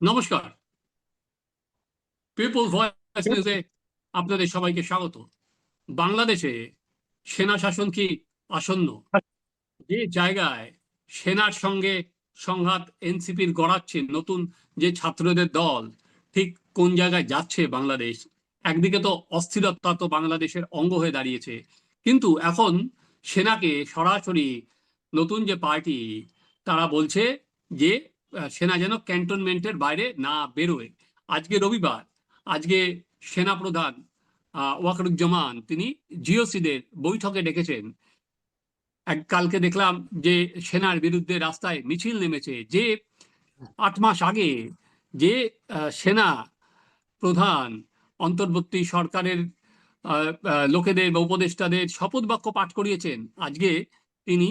নমস্কার। People voice নিউজে আপনাদের সবাইকে স্বাগত। বাংলাদেশে সেনা শাসন কি আসন্ন? যে জায়গায় সেনার সঙ্গে সংঘাত এনসিপির গড়াচ্ছে নতুন যে ছাত্রদের দল, ঠিক কোন জায়গায় যাচ্ছে বাংলাদেশ? একদিকে তো অস্থিরতা তো বাংলাদেশের অঙ্গ হয়ে দাঁড়িয়েছে। কিন্তু এখন সেনাকে সরাসরি নতুন যে পার্টি, তারা বলছে যে সেনা যেন ক্যান্টনমেন্টের বাইরে না বেরোয়। আজকে রবিবার, আজকে সেনা প্রধান ওয়াকারুজ্জামান, তিনি জিওসিদের বৈঠকে ডেকেছেন। এক, কালকে দেখলাম যে সেনার বিরুদ্ধে রাস্তায় মিছিল নেমেছে যে আট মাস আগে যে সেনা প্রধান, অন্তর্বর্তী সরকারের লোকেদের বা উপদেষ্টাদের শপথ বাক্য পাঠ করিয়েছেন। আজকে তিনি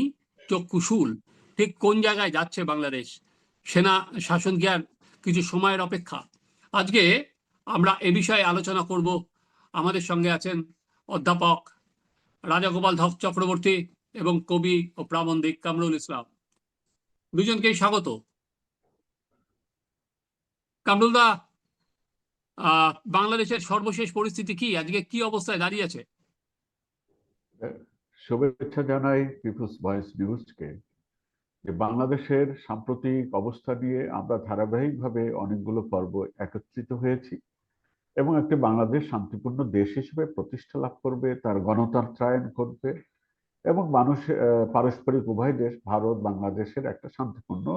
চক্ষুশূল। ঠিক কোন জায়গায় যাচ্ছে বাংলাদেশ? সেনা শাসন জ্ঞান কিছু সময়ের অপেক্ষা। আজকে আমরা এ বিষয়ে আলোচনা করব। আমাদের সঙ্গে আছেন অধ্যাপক রাজাগোপাল ধক চক্রবর্তী এবং কবি ও প্রাবন্ধিক কামরুল ইসলাম। দুজনকেই স্বাগত। কামরুল দা আহ, বাংলাদেশের সর্বশেষ পরিস্থিতি কি? আজকে কি অবস্থায় দাঁড়িয়ে আছে? শুভেচ্ছা জানাই পিপলস ভয়েস নিউজকে। যে বাংলাদেশের সাম্প্রতিক অবস্থা নিয়ে আমরা ধারাবাহিকভাবে অনেকগুলো পর্ব একত্রিত হয়েছি এবং একটি বাংলাদেশ শান্তিপূর্ণ দেশ হিসেবে প্রতিষ্ঠা লাভ করবে, তার গণতন্ত্রায়ন করবে এবং মানুষ পারস্পরিক উভয় দেশ, ভারত, বাংলাদেশের একটা শান্তিপূর্ণ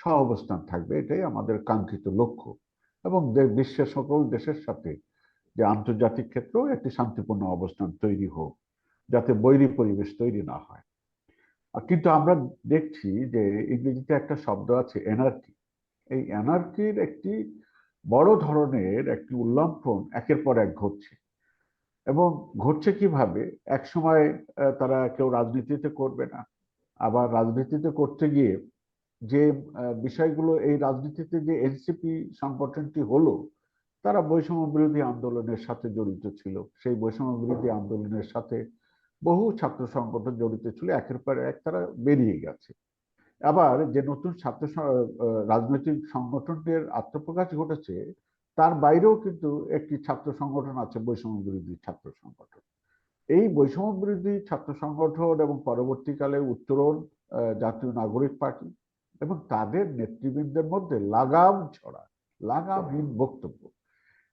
সহাবস্থান থাকবে, এটাই আমাদের কাঙ্ক্ষিত লক্ষ্য এবং বিশ্বের সকল দেশের সাথে যে আন্তর্জাতিক ক্ষেত্রেও একটি শান্তিপূর্ণ অবস্থান তৈরি হোক, যাতে বৈরী পরিবেশ তৈরি না হয়। কিন্তু আমরা দেখছি যে ইংরেজিতে একটা শব্দ আছে এনার্কি এই এনার্কির একটি বড় ধরনের একটি উল্লম্ফন একের পর এক ঘটছে। এবং ঘটছে কীভাবে? এক সময় তারা কেউ রাজনীতিতে করবে না। আবার রাজনীতিতে করতে গিয়ে যে বিষয়গুলো এই রাজনীতিতে যে এনসিপি সংগঠনটি হলো, তারা বৈষম্য বিরোধী আন্দোলনের সাথে জড়িত ছিল। সেই বৈষম্য বিরোধী আন্দোলনের সাথে বহু ছাত্র সংগঠন জড়িত ছিল, একের পর এক তারা বেরিয়ে গেছে। আবার যে নতুন ছাত্র রাজনৈতিক সংগঠনের আত্মপ্রকাশ ঘটেছে, তার বাইরেও কিন্তু একটি ছাত্র সংগঠন আছে, বৈষম্য বিরোধী ছাত্র সংগঠন এই বৈষম্য বিরোধী ছাত্র সংগঠন এবং পরবর্তীকালে উত্তরণ জাতীয় নাগরিক পার্টি এবং তাদের নেতৃবৃন্দের মধ্যে লাগাম ছড়া, লাগামহীন বক্তব্য।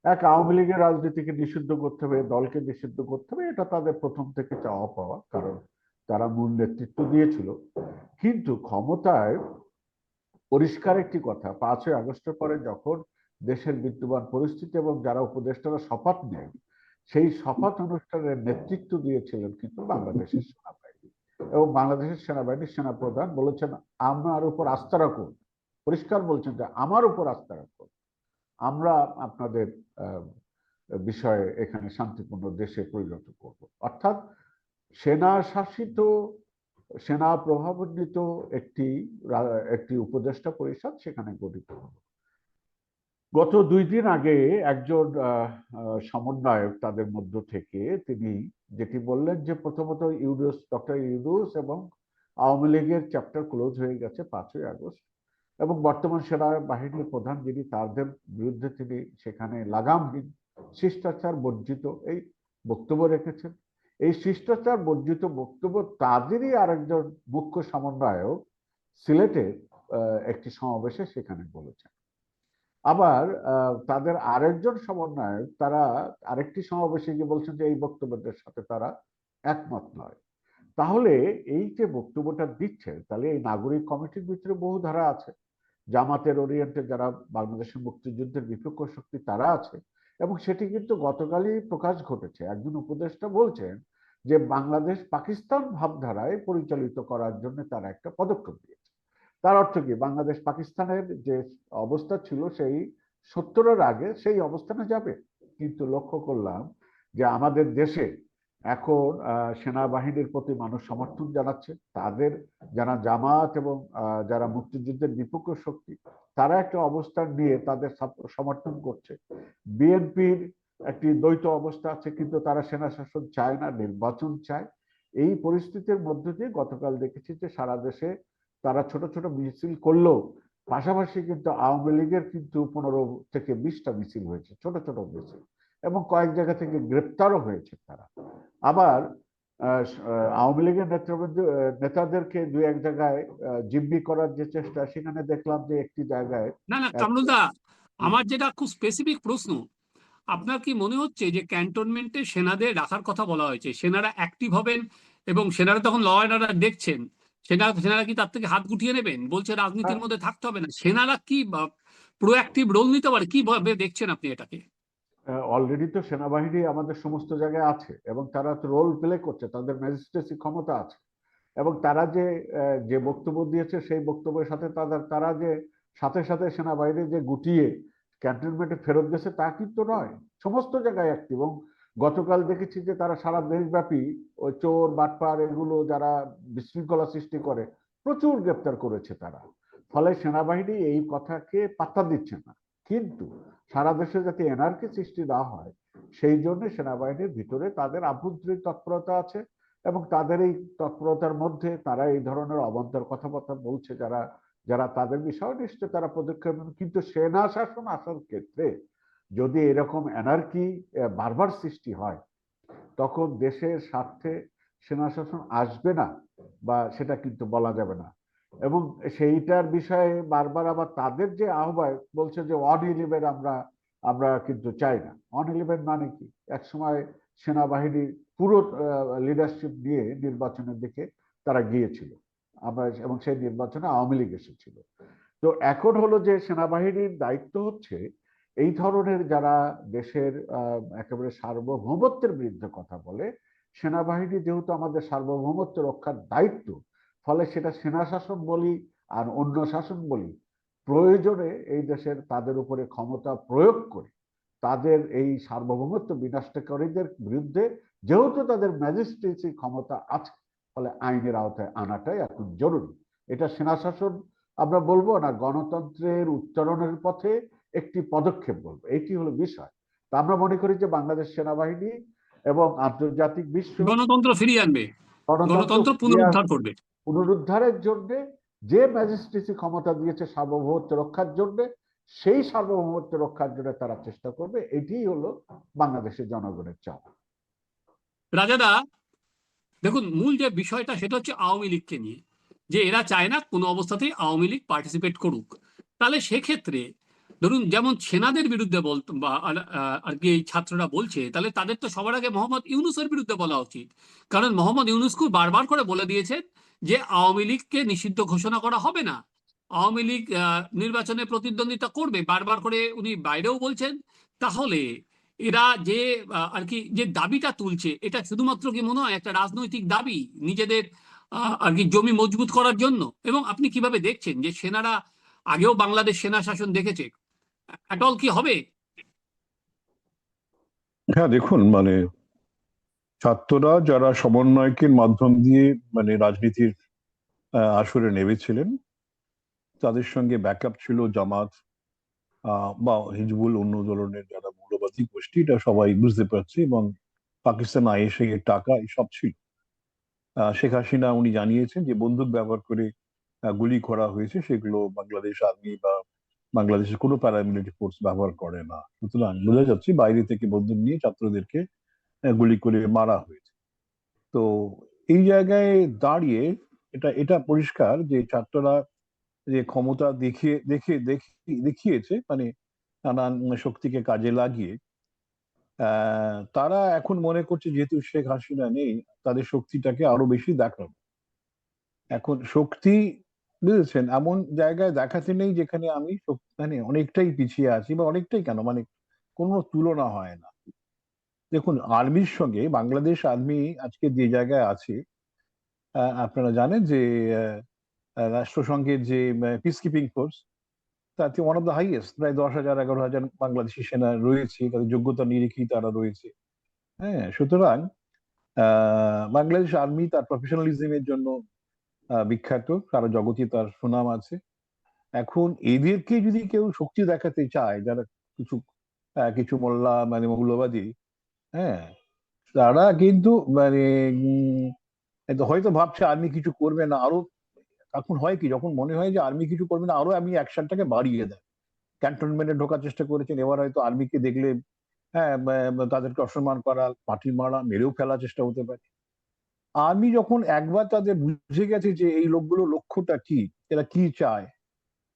এক আওয়ামী লীগের রাজনীতিকে নিষিদ্ধ করতে হবে দলকে নিষিদ্ধ করতে হবে, এটা তাদের প্রথম থেকে চাওয়া পাওয়া, কারণ তারা মূল নেতৃত্ব দিয়েছিল। কিন্তু ক্ষমতায় পরিষ্কার একটি কথা, পাঁচই আগস্টের পরে যখন দেশের বিদ্যমান পরিস্থিতি এবং যারা উপদেষ্টারা শপথ নেন, সেই শপথ অনুষ্ঠানের নেতৃত্ব দিয়েছিলেন কিন্তু বাংলাদেশের সেনাবাহিনী। এবং বাংলাদেশের সেনাবাহিনীর সেনাপ্রধান বলেছেন, আমার উপর আস্থা রাখুন। পরিষ্কার বলছেন যে, আমার উপর আস্থা রাখুন। আমরা আপনাদের বিষয়ে এখানে শান্তিপূর্ণ দেশে পরিণত করব। অর্থাৎ সেনা শাসিত সেনা প্রভাবান্বিত একটি একটি উপদেষ্টা পরিষদ সেখানে গঠিত হলো। গত দুই দিন আগে একজন সমন্বয়ক তাদের মধ্য থেকে তিনি যেটি বললেন যে প্রথমত ইউডুস ডক্টর ইউডুস এবং আওয়ামী লীগের চ্যাপ্টার ক্লোজ হয়ে গেছে পাঁচই আগস্ট। এবং বর্তমান সেনা বাহিনীর প্রধান যিনি তাদের বিরুদ্ধে তিনি সেখানে লাগামহীন শিষ্টাচার বর্জিত এই বক্তব্য রেখেছেন। এই শিষ্টাচার বর্জিত বক্তব্য তাদেরই আরেকজন মুখ্য সমন্বয়ক সিলেটে একটি সমাবেশে সেখানে বলেছেন। আবার তাদের আরেকজন সমন্বয়ক, তারা আরেকটি সমাবেশে গিয়ে বলছেন যে এই বক্তব্যদের সাথে তারা একমত নয়। তাহলে এই যে বক্তব্যটা দিচ্ছে তাহলে এই নাগরিক কমিটির ভিতরে বহু ধারা আছে। জামাতের ওরিয়েন্টে যারা বাংলাদেশের মুক্তিযুদ্ধের বিপক্ষ শক্তি তারা আছে। এবং সেটি কিন্তু গতকালই প্রকাশ ঘটেছে। একজন উপদেষ্টা বলছেন যে বাংলাদেশ পাকিস্তান ভাবধারায় পরিচালিত করার জন্য তারা একটা পদক্ষেপ দিয়েছে তার অর্থ কি? বাংলাদেশ পাকিস্তানের যে অবস্থা ছিল সেই সত্তরের আগে সেই অবস্থানে যাবে। কিন্তু লক্ষ্য করলাম যে আমাদের দেশে এখন সেনাবাহিনীর প্রতি মানুষ সমর্থন জানাচ্ছে। তাদের যারা জামাত এবং যারা মুক্তিযুদ্ধের বিপক্ষ শক্তি, তারা একটা অবস্থান নিয়ে তাদের সমর্থন করছে। বিএনপির একটি দ্বৈত অবস্থা আছে, কিন্তু তারা সেনা শাসন চায় না, নির্বাচন চায়। এই পরিস্থিতির মধ্য দিয়ে গতকাল দেখেছি যে সারা দেশে তারা ছোট ছোট মিছিল করলেও পাশাপাশি কিন্তু আওয়ামী লীগের কিন্তু পনেরো থেকে বিশটা মিছিল হয়েছে, ছোট ছোট মিছিল। এবং কয়েক জায়গা থেকে গ্রেপ্তারও হয়েছে তারা। আবার আওয়ামী লীগের নেতৃবৃন্দ নেতাদেরকে দু এক জায়গায় জিম্মি করার যে চেষ্টা সেখানে দেখলাম যে একটি জায়গায় না না কামরুলদা আমার যেটা খুব স্পেসিফিক প্রশ্ন আপনার কি মনে হচ্ছে যে ক্যান্টনমেন্টে সেনাদের রাখার কথা বলা হয়েছে? সেনারা অ্যাক্টিভ হবেন এবং সেনারা তখন ল অর্ডার দেখছেন সেনা সেনারা কি তার থেকে হাত গুটিয়ে নেবেন? বলছে রাজনীতির মধ্যে থাকতে হবে না। সেনারা কি প্রোঅ্যাক্টিভ রোল নিতে পারে? কীভাবে দেখছেন আপনি এটাকে? অলরেডি তো সেনাবাহিনী আমাদের সমস্ত জায়গায় আছে এবং তারা তো রোল প্লে করছে, তাদের ম্যাজিস্ট্রেসি ক্ষমতা আছে। এবং তারা যে যে বক্তব্য দিয়েছে সেই বক্তব্যের সাথে তাদের, তারা যে সাথে সাথে সেনাবাহিনী যে গুটিয়ে ক্যান্টনমেন্টে ফেরত গেছে তা কিন্তু নয়। সমস্ত জায়গায় অ্যাক্টিভ এবং গতকাল দেখেছি যে তারা সারা দেশব্যাপী ওই চোর, বাটপার এগুলো যারা বিশৃঙ্খলা সৃষ্টি করে, প্রচুর গ্রেপ্তার করেছে তারা। ফলে সেনাবাহিনী এই কথাকে পাত্তা দিচ্ছে না। কিন্তু সারা দেশে যাতে এনআরকি সৃষ্টি না হয়, সেই জন্য সেনাবাহিনীর ভিতরে তাদের আভ্যন্তরীণ তৎপরতা আছে এবং তাদের এই তৎপরতার মধ্যে তারা এই ধরনের অবান্তর কথাবার্তা বলছে যারা যারা তাদের বিষয়ে নিশ্চয় তারা পদক্ষেপ। কিন্তু সেনা শাসন আসার ক্ষেত্রে যদি এরকম এনার্কি বারবার সৃষ্টি হয়, তখন দেশের স্বার্থে সেনা শাসন আসবে না বা সেটা কিন্তু বলা যাবে না এবং সেইটার বিষয়ে বারবার আবার তাদের যে আহ্বায়ক বলছে যে অন ইলেভেন আমরা আমরা কিন্তু চাই না। অন ইলেভেন মানে কি? একসময় সেনাবাহিনীর পুরো লিডারশিপ নিয়ে নির্বাচনের দিকে তারা গিয়েছিল। আমরা এবং সেই নির্বাচনে আওয়ামী লীগ এসেছিল। তো এখন হলো যে সেনাবাহিনীর দায়িত্ব হচ্ছে এই ধরনের যারা দেশের একেবারে সার্বভৌমত্বের বিরুদ্ধে কথা বলে, সেনাবাহিনী যেহেতু আমাদের সার্বভৌমত্ব রক্ষার দায়িত্ব ফলে সেটা সেনা শাসন বলি আর অন্য শাসন বলি প্রয়োজনে এই দেশের তাদের উপরে ক্ষমতা প্রয়োগ করে তাদের এই সার্বভৌমত্ব বিনষ্টকারীদের বিরুদ্ধে যেহেতু তাদের ম্যাজিস্ট্রেসি ক্ষমতা আছে ফলে আইনের আওতায় আনাটাই এখন জরুরি। এটা সেনা শাসন আমরা বলব না গণতন্ত্রের উত্তরণের পথে একটি পদক্ষেপ বলব এটি হলো বিষয়। তা আমরা মনে করি যে বাংলাদেশ সেনাবাহিনী এবং আন্তর্জাতিক বিশ্ব গণতন্ত্র ফিরিয়ে আনবে। গণতন্ত্র পুনরুদ্ধার করবে। পুনরুদ্ধারের জন্য যে ম্যাজিস্ট্রেসি ক্ষমতা দিয়েছে সার্বভৌমত্ব রক্ষার জন্য, সেই সার্বভৌমত্ব রক্ষার জন্য তারা চেষ্টা করবে। এটিই হলো বাংলাদেশের জনগণের চাপ রাজাদা, দেখুন, মূল যে বিষয়টা সেটা হচ্ছে আওয়ামী লীগকে নিয়ে। যে এরা চায় না কোনো অবস্থাতেই আওয়ামী লীগ পার্টিসিপেট করুক। তাহলে সেক্ষেত্রে, ধরুন, যেমন সেনাদের বিরুদ্ধে বলতো বা আর কি এই ছাত্ররা বলছে, তাহলে তাদের তো সবার আগে মোহাম্মদ ইউনুসের বিরুদ্ধে বলা উচিত। কারণ মোহাম্মদ ইউনুসকে বারবার করে বলে দিয়েছেন যে আওয়ামী লীগকে নিষিদ্ধ ঘোষণা করা হবে না, আওয়ামী লীগ নির্বাচনে প্রতিদ্বন্দ্বিতা করবে, বারবার করে উনি বাইরেও বলছেন, তাহলে এরা যে আর কি যে দাবিটা তুলছে, এটা শুধুমাত্র কি মনে হয় একটা রাজনৈতিক দাবি নিজেদের আর কি জমি মজবুত করার জন্য? এবং আপনি কীভাবে দেখছেন যে সেনারা আগেও বাংলাদেশ সেনা শাসন দেখেছে? অ্যাটল কি হবে? হ্যাঁ দেখুন মানে ছাত্ররা যারা সমন্বয়কের মাধ্যম দিয়ে মানে রাজনীতির আসরে নেমেছিলেন, তাদের সঙ্গে ব্যাকআপ ছিল জামাত বা হিজবুল অন্য ধরনের যারা মৌলবাদী গোষ্ঠী, এটা সবাই বুঝতে পারছে এবং পাকিস্তান আইএসএ এর টাকা এসব ছিল। শেখ হাসিনা উনি জানিয়েছেন যে বন্দুক ব্যবহার করে গুলি করা হয়েছে, সেগুলো বাংলাদেশ আর্মি বা বাংলাদেশের কোনো প্যারামিলিটারি ফোর্স ব্যবহার করে না। সুতরাং বোঝা যাচ্ছে বাইরে থেকে বন্দুক নিয়ে ছাত্রদেরকে গুলি করে মারা হয়েছে। তো এই জায়গায় দাঁড়িয়ে এটা এটা পরিষ্কার যে ছাত্ররা যে ক্ষমতা দেখিয়ে দেখে দেখিয়েছে মানে নানান শক্তিকে কাজে লাগিয়ে তারা এখন মনে করছে যেহেতু শেখ হাসিনা নেই, তাদের শক্তিটাকে আরও বেশি দেখাবে। এখন শক্তি বুঝেছেন, এমন জায়গায় দেখাতে নেই যেখানে আমি মানে অনেকটাই পিছিয়ে আছি বা অনেকটাই কেন মানে কোনো তুলনা হয় না। দেখুন, আর্মির সঙ্গে, বাংলাদেশ আর্মি আজকে যে জায়গায় আছে আপনারা জানেন যে রাষ্ট্রসংঘের যে পিস কিপিং ফোর্স তাতে ওয়ান অফ দ্য হাইয়েস্ট প্রায় দশ হাজার, এগারো হাজার বাংলাদেশি সেনা রয়েছে, তাদের যোগ্যতা নিরিখেই তারা রয়েছে। হ্যাঁ সুতরাং বাংলাদেশ আর্মি তার প্রফেশনালিজমের জন্য বিখ্যাত সারা জগতে তার সুনাম আছে। এখন এদেরকে যদি কেউ শক্তি দেখাতে চায়, যারা কিছু কিছু মোল্লা মানে মৌলবাদী হ্যাঁ তারা কিন্তু মানে হয়তো ভাবছে আর্মি কিছু করবে না, আরও এখন হয় কি, যখন মনে হয় যে আর্মি কিছু করবে না, আরও আমি অ্যাকশনটাকে বাড়িয়ে দেয়। ক্যান্টনমেন্টে ঢোকার চেষ্টা করেছেন, এবার হয়তো আর্মিকে দেখলে হ্যাঁ তাদেরকে অসম্মান করা, পাটি মারা, মেরেও ফেলার চেষ্টা হতে পারে। আর্মি যখন একবার তাদের বুঝে গেছে যে এই লোকগুলো লক্ষ্যটা কি, এরা কি চায়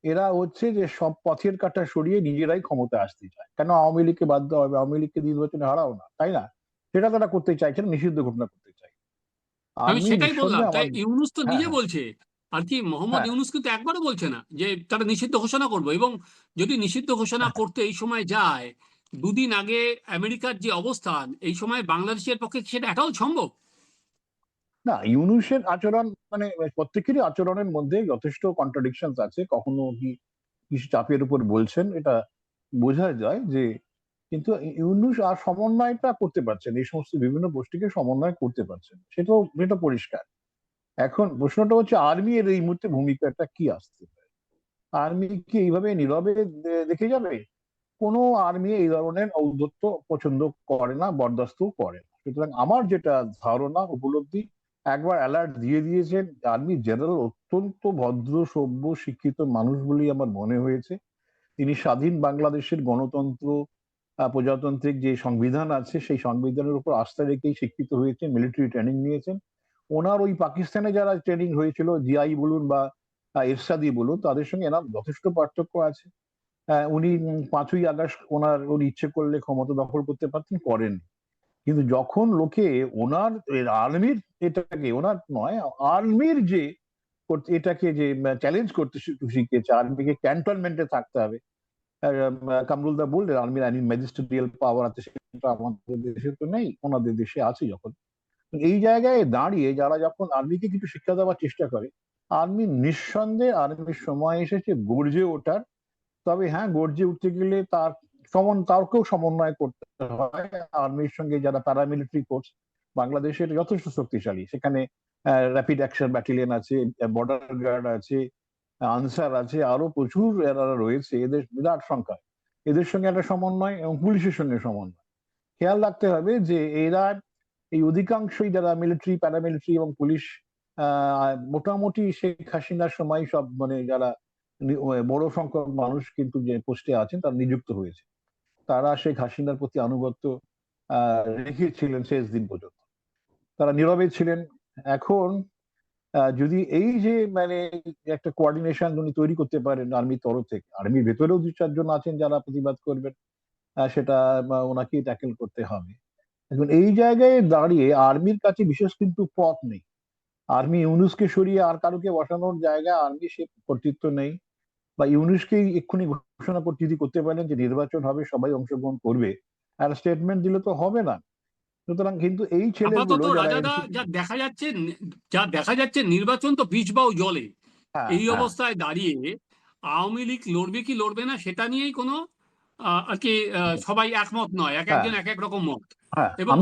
এরা হচ্ছে যে সব পথের কাটা সরিয়ে নিজেরাই ক্ষমতা আসতে চায় কেন আওয়ামী লীগকে দেওয়া হবে আওয়ামী লীগকে নির্বাচনে হারাও না তাই না সেটা তারা করতে চাইছে না নিষিদ্ধ ঘোষণা করতে চাই আমি সেটাই বললাম তাই ইউনুস তো নিজে হ্যাঁ। বলছে আর কি মোহাম্মদ হ্যাঁ। ইউনুস কিন্তু একবারও বলছে না যে তারা নিষিদ্ধ ঘোষণা করব এবং যদি নিষিদ্ধ ঘোষণা হ্যাঁ। করতে এই সময় যায় দুদিন আগে আমেরিকার যে অবস্থান এই সময় বাংলাদেশের পক্ষে সেটা এটাও সম্ভব না, ইউনুসের আচরণ মানে প্রত্যেকেরই আচরণের মধ্যে যথেষ্ট কন্ট্রাডিকশন আছে। কখনো কি কিছু চাপের উপর বলছেন, এটা বোঝা যায় যে কিন্তু ইউনুস আর সমন্বয়টা করতে পারছেন, এই সমস্ত বিভিন্ন গোষ্ঠীকে সমন্বয় করতে পারছেন। সেটাও এটা পরিষ্কার। এখন প্রশ্নটা হচ্ছে, আর্মি এর এই মুহূর্তে ভূমিকাটা কি আসতে পারে? আর্মি কি এইভাবে নীরবে দেখে যাবে? কোনো আর্মি এই ধরনের ঔদ্ধত্য পছন্দ করে না বরদাস্তও করে না। সুতরাং আমার যেটা ধারণা, উপলব্ধি একবার অ্যালার্ট দিয়ে দিয়েছেন আর্মি জেনারেল অত্যন্ত ভদ্র, সভ্য, শিক্ষিত মানুষ বলেই আমার মনে হয়েছে। তিনি স্বাধীন বাংলাদেশের গণতন্ত্র প্রজাতান্ত্রিক যে সংবিধান আছে, সেই সংবিধানের উপর আস্থা রেখেই শিক্ষিত হয়েছে মিলিটারি ট্রেনিং নিয়েছেন। ওনার ওই পাকিস্তানে যারা ট্রেনিং হয়েছিল, জিআই বলুন বা এরশাদি বলুন, তাদের সঙ্গে এনার যথেষ্ট পার্থক্য আছে। উনি পাঁচই আগস্ট ওনার ওর ইচ্ছে করলে ক্ষমতা দখল করতে পারতেন করেন কিন্তু যখন লোকে ওনার আর্মির এটাকে, ওনার নয়, আর্মির যে এটাকে যে চ্যালেঞ্জ করতে শিখেছে আর্মিকে ক্যান্টনমেন্টে থাকতে হবে। কামরুলদা বললেন, আর্মির আইন ম্যাজিস্ট্রিয়াল পাওয়ার আছে, সেটা আমাদের দেশে তো নেই, ওনাদের দেশে আছে যখন। এই জায়গায় দাঁড়িয়ে যারা যখন আর্মিকে কিছু শিক্ষা দেওয়ার চেষ্টা করে, আর্মি নিঃসন্দেহে আর্মির সময় এসেছে গর্জে ওঠার। তবে হ্যাঁ গর্জে উঠতে গেলে তার সমন তারকেও সমন্বয় করতে হয়। আর্মির সঙ্গে যারা প্যারামিলিটারি ফোর্স বাংলাদেশের যথেষ্ট শক্তিশালী। সেখানে র্যাপিড অ্যাকশন ব্যাটালিয়ন আছে বর্ডার গার্ড আছে, আনসার আছে, আরও প্রচুর এরা রয়েছে। এদের বিরাট সংখ্যা। এদের সঙ্গে একটা সমন্বয় এবং পুলিশের সঙ্গে সমন্বয়। খেয়াল রাখতে হবে যে এরা এই অধিকাংশই যারা মিলিটারি প্যারামিলিটারি এবং পুলিশ মোটামুটি শেখ হাসিনার সময় সব মানে যারা বড় সংখ্যক মানুষ কিন্তু যে পোস্টে আছেন, তারা নিযুক্ত হয়েছে। তারা শেখ হাসিনার প্রতি আনুগত্য রেখেছিলেন শেষ দিন পর্যন্ত। তারা নীরবে ছিলেন। এখন যদি এই যে মানে একটা কোঅর্ডিনেশন উনি তৈরি করতে পারেন আর্মির তরফ থেকে আর্মির ভেতরেও দু চারজন আছেন যারা প্রতিবাদ করবেন সেটা আহ, ওনাকেই ট্যাকেল করতে হবে। এখন এই জায়গায় দাঁড়িয়ে আর্মির কাছে বিশেষ কিন্তু পথ নেই। আর্মি ইউনুসকে সরিয়ে আর কারোকে বসানোর জায়গায় আর্মি সে কর্তৃত্ব নেই বা ইউনুসকেই এক্ষুনি ঘোষণা করতে যদি করতে পারেন যে নির্বাচন হবে সবাই অংশগ্রহণ করবে। আর স্টেটমেন্ট দিলে তো হবে না। সুতরাং কিন্তু এই ছেলেগুলো যা দেখা যাচ্ছে যা দেখা যাচ্ছে নির্বাচন তো বীজ বাও জলে। হ্যাঁ, এই হ্যাঁ, অবস্থায় দাঁড়িয়ে আওয়ামী লীগ লড়বে কি লড়বে না সেটা নিয়েই কোনো আর কি সবাই একমত নয় এক একজন এক এক রকম মত। হ্যাঁ, এবং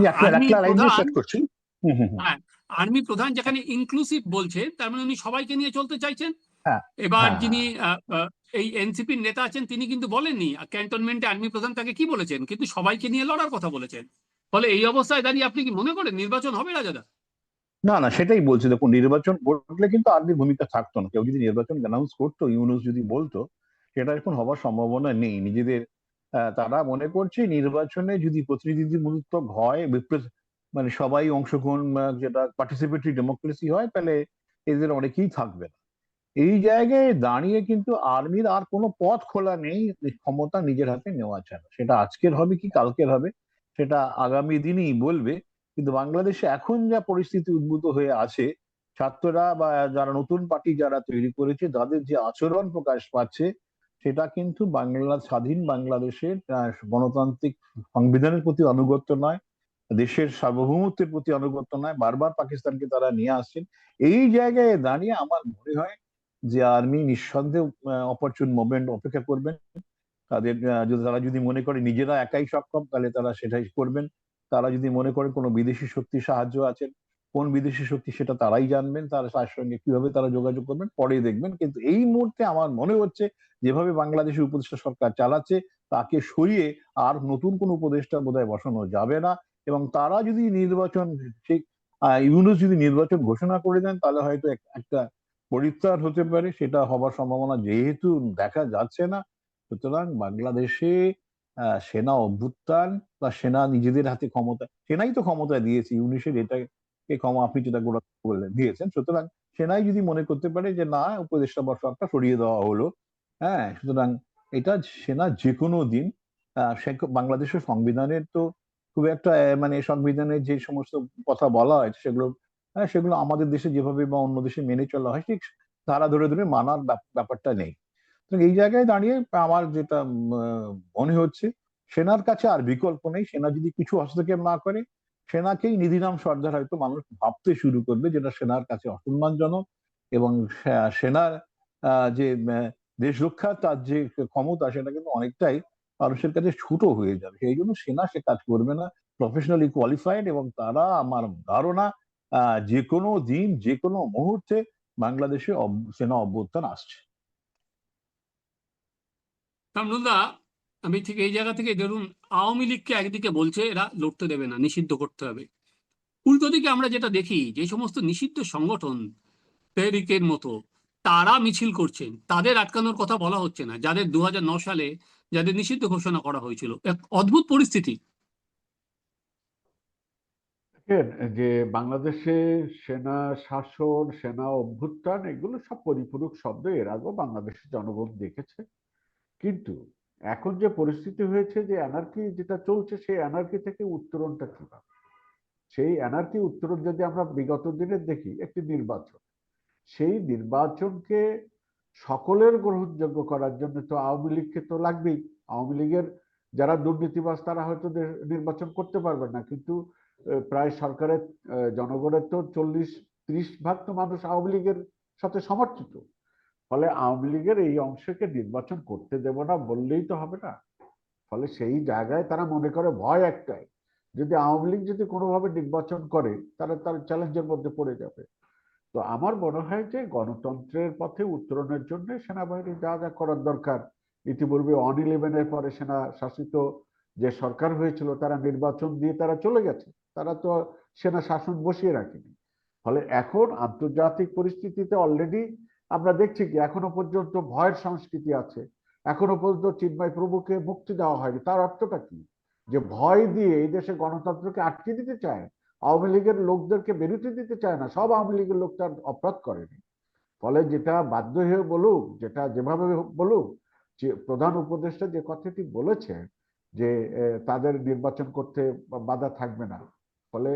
আর্মি প্রধান-। হ্যাঁ যেখানে ইনক্লুসিভ বলছে তার মানে উনি সবাইকে নিয়ে চলতে চাইছেন। হ্যাঁ, এবার হ্যাঁ, যিনি এই এনসিপির নেতা আছেন, তিনি কিন্তু বলেননি ক্যান্টনমেন্টে আর্মি প্রধান তাকে কি বলেছেন? কিন্তু সবাইকে নিয়ে লড়ার কথা বলেছেন। ফলে এই অবস্থায় দাঁড়িয়ে আপনি কি মনে করেন নির্বাচন হবে রাজাদা? না না, সেটাই বলছি। দেখুন, নির্বাচন ঘটলে কিন্তু আর্মির ভূমিকা থাকতো না। কেউ যদি নির্বাচন অ্যানাউন্স করতো, ইউনুস যদি বলতো, সেটা এখন হওয়ার সম্ভাবনা নেই। নিজেদের তারা মনে করছে নির্বাচনে যদি প্রতিনিধিমূলক হয় মানে সবাই অংশগ্রহণ যেটা পার্টিসিপেটরি ডেমোক্রেসি হয়, তাহলে এদের অনেকেই থাকবে না। এই জায়গায় দাঁড়িয়ে কিন্তু আর্মির আর কোনো পথ খোলা নেই ক্ষমতা নিজের হাতে নেওয়া ছাড়া। সেটা আজকের হবে কি কালকের হবে, সেটা আগামী দিনই বলবে। কিন্তু বাংলাদেশে এখন যা পরিস্থিতি উদ্ভূত হয়ে আছে, ছাত্ররা বা যারা নতুন পার্টি যারা তৈরি করেছে, তাদের যে আচরণ প্রকাশ পাচ্ছে, সেটা কিন্তু বাংলা, স্বাধীন বাংলাদেশের গণতান্ত্রিক সংবিধানের প্রতি আনুগত্য নয়, দেশের সার্বভৌমত্বের প্রতি আনুগত্য নয়, বারবার পাকিস্তানকে তারা নিয়ে আসছেন। এই জায়গায় দাঁড়িয়ে আমার মনে হয় যে আর্মি নিঃসন্দেহে অপরচুন মোমেন্ট অপেক্ষা করবেন। তাদের যদি তারা যদি মনে করে নিজেরা একাই সক্ষম, তাহলে তারা সেটাই করবেন। তারা যদি মনে করেন কোনো বিদেশি শক্তি সাহায্য আছেন, কোন বিদেশি শক্তি সেটা তারাই জানবেন, তারা সঙ্গে কীভাবে তারা যোগাযোগ করবেন পরে দেখবেন। কিন্তু এই মুহূর্তে আমার মনে হচ্ছে, যেভাবে বাংলাদেশের উপদেষ্টা সরকার চালাচ্ছে, তাকে সরিয়ে আর নতুন কোন উপদেষ্টা বোধহয় বসানো যাবে না। এবং তারা যদি নির্বাচন, ঠিক ইউনুস যদি নির্বাচন ঘোষণা করে দেন, তাহলে হয়তো এক- একটা পরিত্রাণ হতে পারে, সেটা হবার সম্ভাবনা যেহেতু দেখা যাচ্ছে না। সুতরাং বাংলাদেশে সেনা অভ্যুত্থান বা সেনা নিজেদের হাতে ক্ষমতা, সেনাই তো ক্ষমতা দিয়েছে ইউনিশের এটাকে ক্ষমা আপনি যেটা গোড়া বললেন দিয়েছেন। সুতরাং সেনাই যদি মনে করতে পারে যে, না, উপদেষ্টা বর্ষকটা সরিয়ে দেওয়া হলো। হ্যাঁ সুতরাং এটা সেনা যে কোনো দিন বাংলাদেশের সংবিধানের তো খুব একটা মানে সংবিধানের যে সমস্ত কথা বলা হয়, সেগুলো হ্যাঁ সেগুলো আমাদের দেশে যেভাবে বা অন্য দেশে মেনে চলা হয়, ঠিক ধারা ধরে ধরে মানার ব্যাপ- ব্যাপারটা নেই। তো এই জায়গায় দাঁড়িয়ে আমার যেটা মনে হচ্ছে, সেনার কাছে আর বিকল্প নেই। সেনা যদি কিছু হস্তক্ষেপ না করে, সেনাকেই নিধিরাম সর্দার হয়তো মানুষ ভাবতে শুরু করবে যেটা সেনার কাছে অসম্মানজনক এবং সেনার যে দেশ রক্ষা, তার যে ক্ষমতা, সেটা কিন্তু অনেকটাই মানুষের কাছে ছোট হয়ে যাবে। সেই জন্য সেনা সে কাজ করবে না। প্রফেশনালি কোয়ালিফাইড এবং তারা আমার ধারণা যে কোনো দিন, যে কোনো মুহূর্তে বাংলাদেশে সেনা অভ্যুত্থান আসছে। আমি ঠিক এই জায়গা থেকে ধরুন, আওয়ামী লীগকে একদিকে বলছে, এরা লড়তে দেবে না, নিষিদ্ধ করতে হবে। উল্টো দিকে আমরা যেটা দেখি, যে সমস্ত নিষিদ্ধ সংগঠন তেহরিকের মতো, তারা মিছিল করছেন। তাদের আটকানোর কথা বলা হচ্ছে না। যাদের দু সালে, যাদের নিষিদ্ধ ঘোষণা করা হয়েছিল। এক অদ্ভুত পরিস্থিতি। দেখেন, যে বাংলাদেশে সেনা শাসন, সেনা অভ্যুত্থান, এগুলো সব পরিপূরক শব্দ। এর আগেও বাংলাদেশের জনগণ দেখেছে। কিন্তু এখন যে পরিস্থিতি হয়েছে যে অ্যানার্কি যেটা চলছে, সেই অ্যানার্কি থেকে উত্তরণটা কীভাবে? সেই অ্যানার্কি উত্তরণ যদি আমরা বিগত দিনে দেখি, একটি নির্বাচন। সেই নির্বাচনকে সকলের গ্রহণযোগ্য করার জন্য তো আওয়ামী লীগকে তো লাগবেই। আওয়ামী লীগের যারা দুর্নীতিবাজ, তারা হয়তো নির্বাচন করতে পারবে না। কিন্তু প্রায় সরকারের জনগণের তো চল্লিশ, ত্রিশ ভাগ তো মানুষ আওয়ামী লীগের সাথে সমর্থিত। ফলে আওয়ামী লীগের এই অংশকে নির্বাচন করতে দেব না বললেই তো হবে না। ফলে সেই জায়গায় তারা মনে করে ভয় একটাই, যদি আওয়ামী লীগ যদি কোনোভাবে নির্বাচন করে তারা তার চ্যালেঞ্জের মধ্যে পড়ে যাবে। তো আমার মনে হয় যে গণতন্ত্রের পথে উত্তরণের জন্য সেনাবাহিনী যা যা করার দরকার, ইতিপূর্বে অন ইলেভেনের পরে সেনা শাসিত যে সরকার হয়েছিল, তারা নির্বাচন দিয়ে তারা চলে গেছে। তারা তো সেনা শাসন বসিয়ে রাখেনি। ফলে এখন আন্তর্জাতিক পরিস্থিতিতে অলরেডি আমরা দেখছি কি, এখনও পর্যন্ত ভয়ের সংস্কৃতি আছে। এখনও পর্যন্ত চিন্ময় প্রভুকে মুক্তি দেওয়া হয়নি। তার অর্থটা কি? যে ভয় দিয়ে এই দেশে গণতন্ত্রকে আটকে দিতে চায়, আওয়ামী লীগের লোকদেরকে বেরোতে দিতে চায় না, সব আওয়ামী লীগের লোক তার অপরাধ করেনি। ফলে যেটা বাধ্য হয়ে বলুক, যেটা যেভাবে বলুক, যে প্রধান উপদেষ্টা যে কথাটি বলেছেন যে তাদের নির্বাচন করতে বাধা থাকবে না ফলে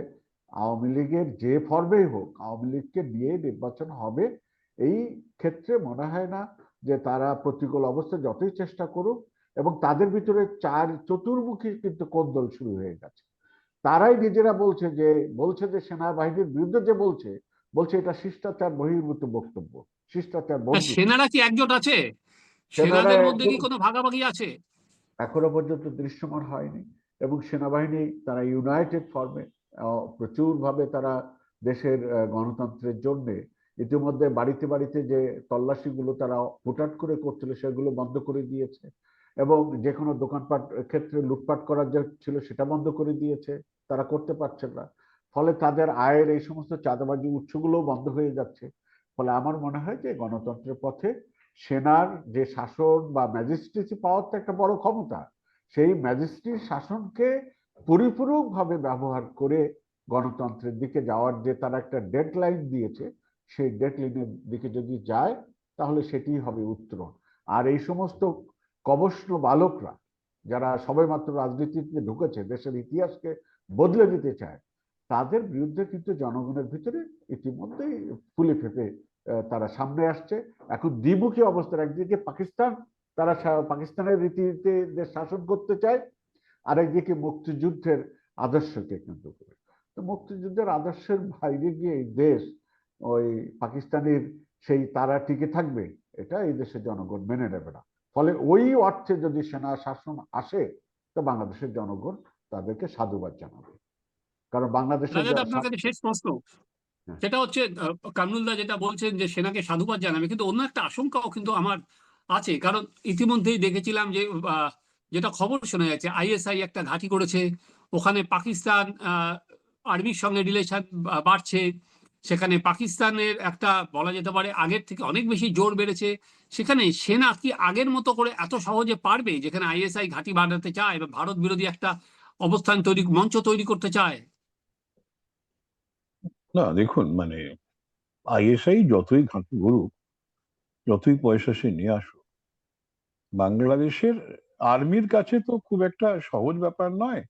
আওয়ামী লীগের যে ফর্মেই হোক আওয়ামী লীগকে নিয়ে নির্বাচন হবে এই ক্ষেত্রে মনে হয় না যে তারা প্রতিকূল অবস্থা যতই চেষ্টা করুক এবং তাদের ভিতরে চার চতুর্মুখী কিন্তু কোন্দল শুরু হয়ে গেছে। তারাই নিজেরা বলছে যে বলছে যে সেনাবাহিনীর বিরুদ্ধে যে বলছে বলছে এটা শিষ্টাচার বহির্ভূত বক্তব্য শিষ্টাচার সেনারা কি একজোট আছে? সেনাদের মধ্যে কি কোনো ভাগাভাগি আছে? এখনও পর্যন্ত দৃশ্যমান হয়নি এবং সেনাবাহিনী তারা ইউনাইটেড ফর্মে প্রচুর ভাবে তারা দেশের গণতন্ত্রের জন্যে ইতিমধ্যে বাড়িতে বাড়িতে যে তল্লাশিগুলো তারা হুটহাট করে করছিল সেগুলো বন্ধ করে দিয়েছে এবং যে কোনো দোকানপাট ক্ষেত্রে লুটপাট করার যে ছিল সেটা বন্ধ করে দিয়েছে, তারা করতে পারছে না। ফলে তাদের আয়ের এই সমস্ত চাঁদাবাজি উৎসগুলো বন্ধ হয়ে যাচ্ছে। ফলে আমার মনে হয় যে গণতন্ত্রের পথে সেনার যে শাসন বা ম্যাজিস্ট্রেসি পাওয়ার তো একটা বড় ক্ষমতা। সেই ম্যাজিস্ট্রেট শাসনকে পরিপূরকভাবে ব্যবহার করে গণতন্ত্রের দিকে যাওয়ার যে তারা একটা ডেডলাইন দিয়েছে, সেই ডেডলাইনের দিকে যদি যায়, তাহলে সেটি হবে উত্তরণ। আর এই সমস্ত কবষ্ণ বালকরা, যারা সবেমাত্র রাজনীতিতে ঢুকেছে, দেশের ইতিহাসকে বদলে দিতে চায়, তাদের বিরুদ্ধে কিন্তু জনগণের ভিতরে ইতিমধ্যেই ফুলে ফেপে তারা সামনে আসছে। এখন দ্বিমুখী অবস্থার একদিকে পাকিস্তান, তারা পাকিস্তানের রীতিতে শাসন করতে চায় আরেকদিকে মুক্তিযুদ্ধের আদর্শকে কেন্দ্র করে। তো মুক্তিযুদ্ধের আদর্শের বাইরে গিয়ে এই দেশ ওই পাকিস্তানের সেই তারা টিকে থাকবে এটা এই দেশের জনগণ মেনে নেবে না। ফলে ওই অর্থে যদি সেনা শাসন আসে তো বাংলাদেশের জনগণ তাদেরকে সাধুবাদ জানাবে। কারণ বাংলাদেশের শেষ প্রশ্ন। হ্যাঁ। সেটা হচ্ছে কামরুলদা যেটা বলছেন যে সেনাকে সাধুবাদ জানাবে কিন্তু অন্য একটা আশঙ্কাও কিন্তু আমার আছে। কারণ ইতিমধ্যেই দেখেছিলাম যে যেটা খবর শোনা যাচ্ছে আইএসআই একটা ঘাঁটি করেছে, ওখানে পাকিস্তান আর্মির সঙ্গে রিলেশন বাড়ছে, সেখানে পাকিস্তানের একটা বলা যেতে পারে আগের থেকে অনেক বেশি জোর বেড়েছে, সেখানে সেনা কি আগের মতো করে এত সহজে পারবে, যেখানে আইএসআই ঘাঁটি বাড়াতে চায় বা ভারত বিরোধী একটা অবস্থান তৈরি, মঞ্চ তৈরি করতে চায়? না, দেখুন মানে আইএসআই যতই ঘাঁটি ঘুরুক যতই পয়সা সে নিয়ে আসুক, বাংলাদেশের আর্মির কাছে তো খুব একটা সহজ ব্যাপার নয়।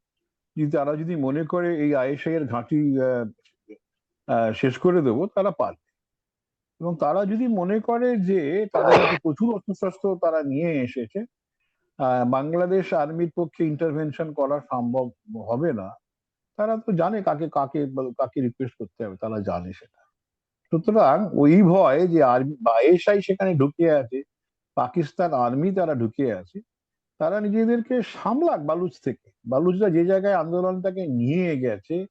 যে তারা যদি মনে করে এই আইএসআই এর ঘাঁটি শেষ করে দেবো, তারা পারবে। এবং তারা যদি মনে করে যে তাদের প্রচুর অস্ত্রশস্ত্র তারা নিয়ে এসেছে বাংলাদেশ আর্মির পক্ষে ইন্টারভেনশন করা সম্ভব হবে না, তারা তো জানে কাকে কাকে কাকে রিকোয়েস্ট করতে হবে, তারা জানে সেটা। সুতরাং ওই ভয় যে আর্মি, আইএসআই সেখানে ঢুকে আছে, পাকিস্তান আর্মি তারা ঢুকে আছে তারা নিজেদেরকে সামলাক বালুচ থেকে। বালুচরা যে জায়গায় আন্দোলনটাকে নিয়ে গেছে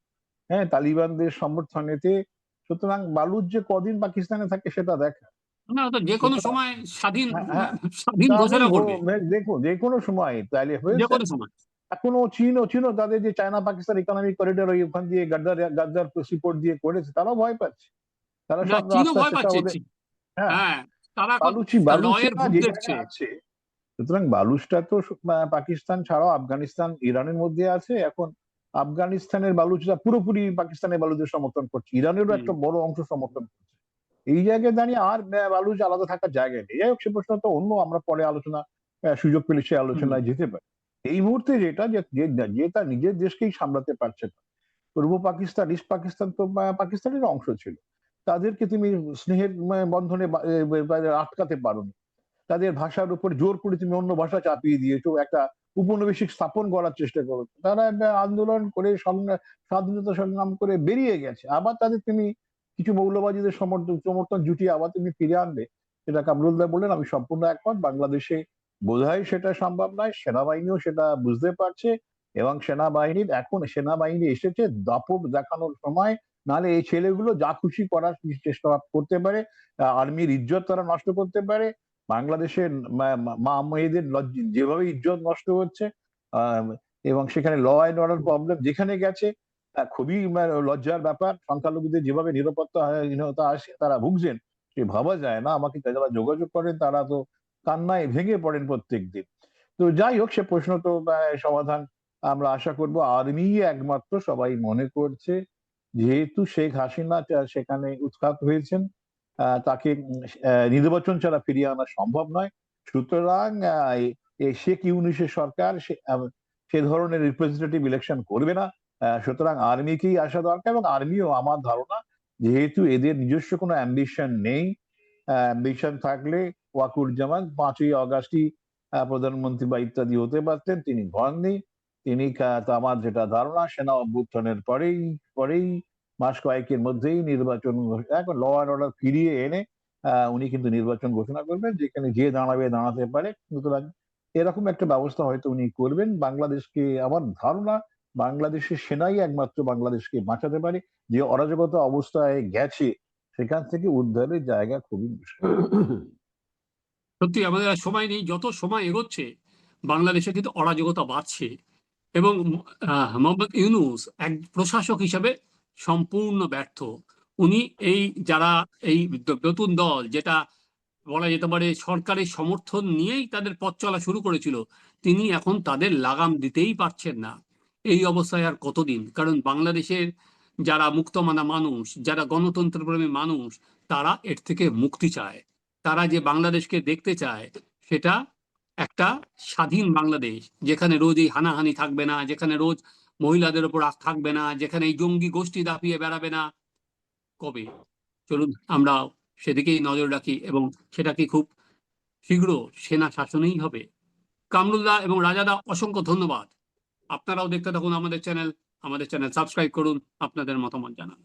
হ্যাঁ তালিবানদের সমর্থনেতে সুতরাং বালুচ যে কদিন পাকিস্তানে থাকে সেটা দেখা। না তো যে কোনো সুতরাং- সময় স্বাধীন হ্যাঁ। স্বাধীন ঘোষণা করবে। দেখো যে কোনো সময় তাহলে যে কোনো সময়। এখনও চীনও চীনও তাদের যে চায়না পাকিস্তান ইকোনমিক করিডোর ওই ওখান দিয়ে গাদ্দার গাদ্দার সিপোর্ট দিয়ে করেছে তারাও ভয় পাচ্ছে। তারা না সব রাস্তা সেটা ওদের- হ্যাঁ। হ্যাঁ তারা বালুচি আছে। সুতরাং বালুচটা তো পাকিস্তান ছাড়াও আফগানিস্তান ইরানের মধ্যে আছে। এখন আফগানিস্তানের বালুচরা পুরোপুরি পাকিস্তানের বালুচদের সমর্থন করছে। ইরানেরও একটা বড় অংশ সমর্থন করছে। এই জায়গায় দাঁড়িয়ে আর বালুচ আলাদা থাকার জায়গা নেই। যাই হোক সে প্রশ্ন তো অন্য আমরা পরে আলোচনা সুযোগ পেলে সে আলোচনায় যেতে পারি। এই মুহূর্তে যেটা যে তার নিজের দেশকেই সামলাতে পারছে না। পূর্ব পাকিস্তান ইস্ট পাকিস্তান তো পাকিস্তানের অংশ ছিল। তাদেরকে তুমি স্নেহের বন্ধনে আটকাতে পারো না তাদের ভাষার উপর জোর করে তুমি অন্য ভাষা চাপিয়ে দিয়েছ, একটা উপনিবেশিক স্থাপন করার চেষ্টা করো। তারা আন্দোলন করে স্বাধীনতা সংগ্রাম করে বেরিয়ে গেছে। আবার তাদের তুমি কিছু মৌলবাদীদের সমর্থন সমর্থন জুটিয়ে আবার তুমি ফিরে আনবে। সেটা কামরুলদা বললেন, আমি সম্পূর্ণ একমত। বাংলাদেশে বোধহয় সেটা সম্ভব নয়। সেনাবাহিনীও সেটা বুঝতে পারছে এবং সেনাবাহিনীর এখন সেনাবাহিনী এসেছে দাপট দেখানোর সময়। নাহলে এই ছেলেগুলো যা খুশি করার, চেষ্টা করতে পারে। আর্মির ইজ্জত তারা নষ্ট করতে পারে। বাংলাদেশের মা- মেয়েদের যেভাবে ইজ্জত নষ্ট হচ্ছে এবং সেখানে ল অ্যান্ড অর্ডার প্রবলেম যেখানে গেছে খুবই লজ্জার ব্যাপার। সংখ্যালঘুদের যেভাবে নিরাপত্তাহীনতা আসে, তারা ভুগছেন, সে ভাবা যায় না। আমাকে যারা যোগাযোগ করেন, তারা তো কান্নায় ভেঙে পড়েন প্রত্যেক দিন তো যাই হোক, সে প্রশ্ন তো সমাধান আমরা আশা করব। আর্মি একমাত্র সবাই মনে করছে, যেহেতু শেখ হাসিনা সেখানে উৎখাত হয়েছেন। তাকে নির্বাচন ছাড়া ফিরিয়ে আনা সম্ভব নয়। সুতরাং শেখ ইউনিসের সরকার? সে- ধরনের রিপ্রেজেন্টেটিভ ইলেকশন করবে না। সুতরাং আর্মিকেই আসা দরকার এবং আর্মিও আমার ধারণা, যেহেতু এদের নিজস্ব কোনো অ্যাম্বিশন নেই অ্যাম্বিশন থাকলে ওয়াকুরুজ্জামান পাঁচই অগাস্টই প্রধানমন্ত্রী বা ইত্যাদি হতে পারতেন, তিনি হননি। তিনি আমার যেটা ধারণা, সেনা অভ্যুত্থানের পরেই পরেই মাস কয়েকের মধ্যেই নির্বাচন এখন ল অ্যান্ড অর্ডার ফিরিয়ে এনে উনি কিন্তু নির্বাচন ঘোষণা করবেন, যেখানে যে দাঁড়াবে দাঁড়াতে পারে। সুতরাং এরকম একটা ব্যবস্থা হয়তো উনি করবেন। বাংলাদেশকে আমার ধারণা, বাংলাদেশের সেনাই একমাত্র বাংলাদেশকে বাঁচাতে পারে। যে অরাজকতা অবস্থায় গেছে, সেখান থেকে উদ্ধারের জায়গা খুবই মুশকিল। সত্যি, আমাদের সময় নেই। যত সময় এগোচ্ছে, বাংলাদেশে কিন্তু অরাজকতা বাড়ছে। এবং মোহাম্মদ ইউনুস এক প্রশাসক হিসেবে সম্পূর্ণ ব্যর্থ। উনি এই যারা এই নতুন দল যেটা বলা যেতে পারে সরকারের সমর্থন নিয়েই তাদের পথ চলা শুরু করেছিল, তিনি এখন তাদের লাগাম দিতেই পারছেন না। এই অবস্থায় আর কতদিন? কারণ বাংলাদেশের যারা মুক্তমানা মানুষ, যারা গণতন্ত্রপ্রেমী মানুষ, তারা এর থেকে মুক্তি চায়। তারা যে বাংলাদেশকে দেখতে চায়, সেটা একটা স্বাধীন বাংলাদেশ, যেখানে রোজ এই হানাহানি থাকবে না, যেখানে রোজ মহিলাদের ওপর আখ থাকবে না, যেখানে এই জঙ্গি গোষ্ঠী দাপিয়ে বেড়াবে না। কবে? চলুন, আমরা সেদিকেই নজর রাখি এবং সেটাকে খুব শীঘ্র সেনা শাসনেই হবে। কামরুল্লাহ এবং রাজাদা, অসংখ্য ধন্যবাদ। আপনারাও দেখতে থাকুন আমাদের চ্যানেল। আমাদের চ্যানেল সাবস্ক্রাইব করুন, আপনাদের মতামত জানান।